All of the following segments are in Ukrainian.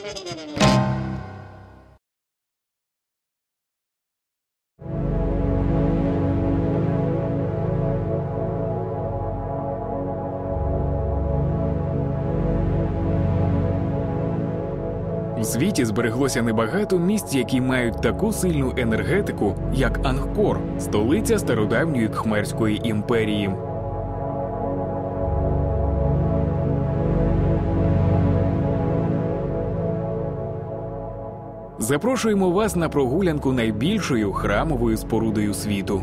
У світі збереглося небагато місць, які мають таку сильну енергетику, як Ангкор, столиця стародавньої Кхмерської імперії. Запрошуємо вас на прогулянку найбільшою храмовою спорудою світу.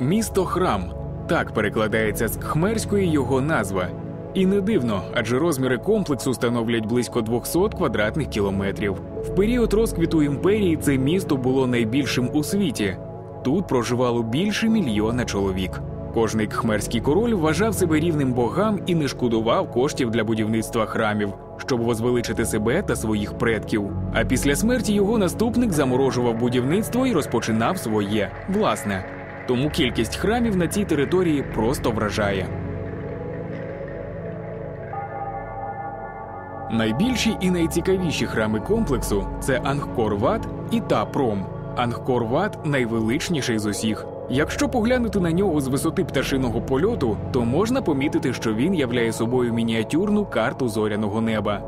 Місто Храм так перекладається з кхмерської його назва. І не дивно, адже розміри комплексу становлять близько 200 квадратних кілометрів. В період розквіту імперії це місто було найбільшим у світі. Тут проживало більше мільйона чоловік. Кожний кхмерський король вважав себе рівним богам і не шкодував коштів для будівництва храмів, щоб возвеличити себе та своїх предків. А після смерті його наступник заморожував будівництво і розпочинав своє власне. Тому кількість храмів на цій території просто вражає. Найбільші і найцікавіші храми комплексу це Ангкор-Ват і Та-Пром. Ангкор-Ват найвеличніший з усіх. Якщо поглянути на нього з висоти пташиного польоту, то можна помітити, що він являє собою мініатюрну карту зоряного неба.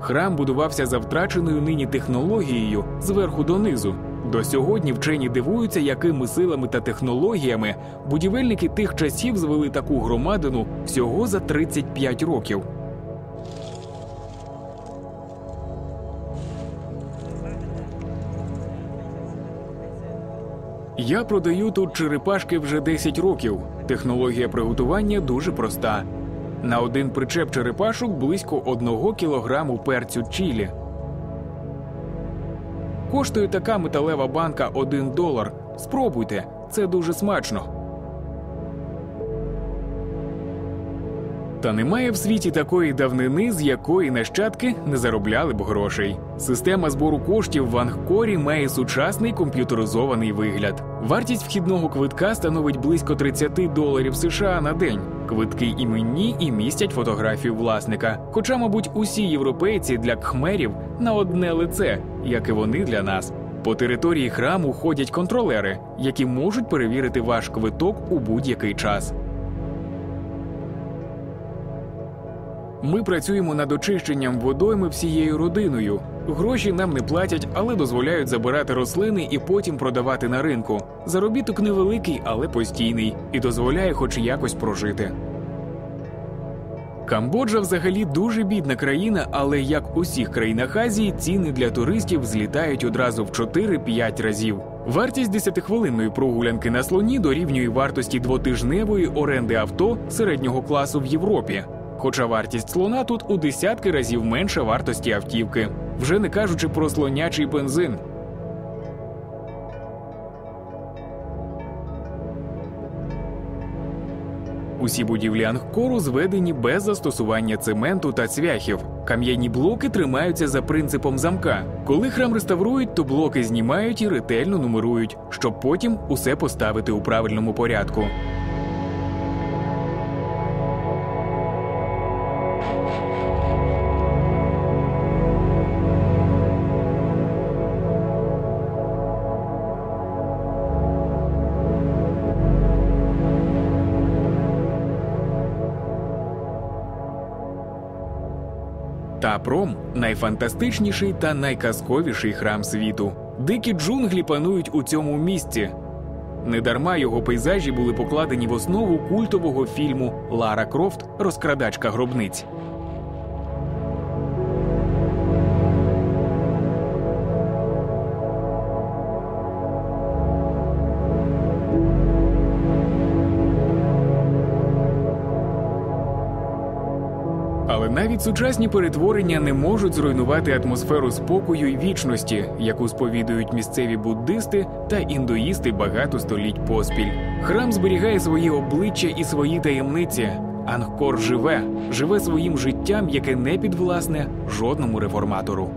Храм будувався за втраченою нині технологією зверху донизу. До сьогодні вчені дивуються, якими силами та технологіями будівельники тих часів звели таку громадину всього за 35 років. Я продаю тут черепашки вже 10 років. Технологія приготування дуже проста. На один причеп черепашок близько 1 кілограму перцю чілі. Коштує така металева банка 1 долар. Спробуйте, це дуже смачно. Та немає в світі такої давнини, з якої нащадки не заробляли б грошей. Система збору коштів в Ангкорі має сучасний комп'ютеризований вигляд. Вартість вхідного квитка становить близько 30 доларів США на день. Квитки іменні і містять фотографію власника. Хоча, мабуть, усі європейці для кхмерів на одне лице, як і вони для нас. По території храму ходять контролери, які можуть перевірити ваш квиток у будь-який час. Ми працюємо над очищенням водойми всією родиною. Гроші нам не платять, але дозволяють забирати рослини і потім продавати на ринку. Заробіток невеликий, але постійний, і дозволяє хоч якось прожити. Камбоджа взагалі дуже бідна країна, але як у всіх країнах Азії, ціни для туристів злітають одразу в 4-5 разів. Вартість 10-хвилинної прогулянки на слоні дорівнює вартості двотижневої оренди авто середнього класу в Європі. Хоча вартість слона тут у десятки разів менша вартості автівки, вже не кажучи про слонячий бензин. Усі будівлі Ангкору зведені без застосування цементу та цвяхів. Кам'яні блоки тримаються за принципом замка. Коли храм реставрують, то блоки знімають і ретельно нумерують, щоб потім усе поставити у правильному порядку. Тапром найфантастичніший та найказковіший храм світу. Дикі джунглі панують у цьому місці. Недарма його пейзажі були покладені в основу культового фільму Лара Крофт Розкрадачка гробниць. Навіть сучасні перетворення не можуть зруйнувати атмосферу спокою і вічності, яку сповідують місцеві буддисти та індуїсти багато століть поспіль. Храм зберігає свої обличчя і свої таємниці, Ангкор живе, живе своїм життям, яке не підвласне жодному реформатору.